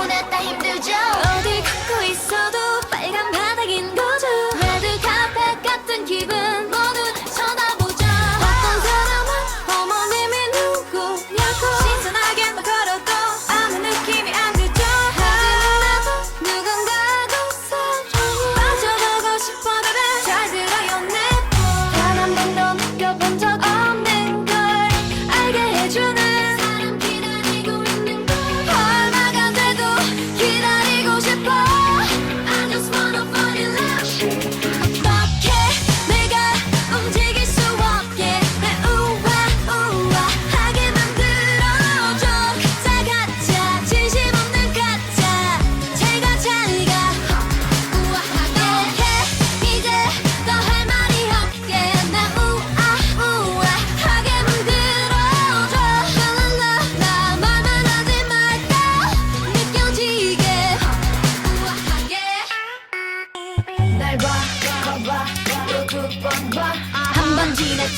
行った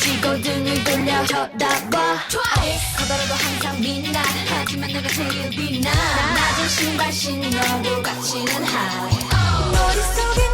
쥐고 등을 돌려 쳐다봐. Twice 커다라도 항상 빛나. 하지만 내가 제일 빛나. 낮은 신발 신어도 같이는 하. oh. 머릿속에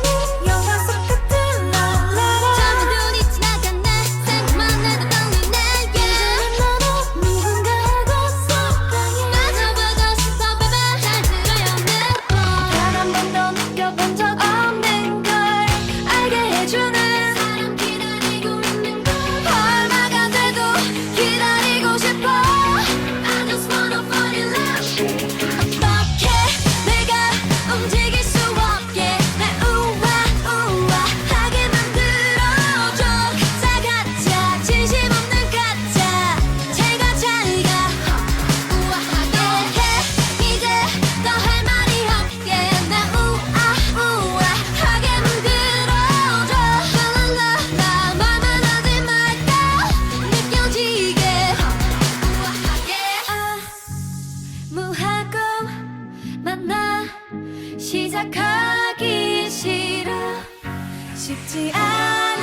시작하기 싫어. 쉽지 않아.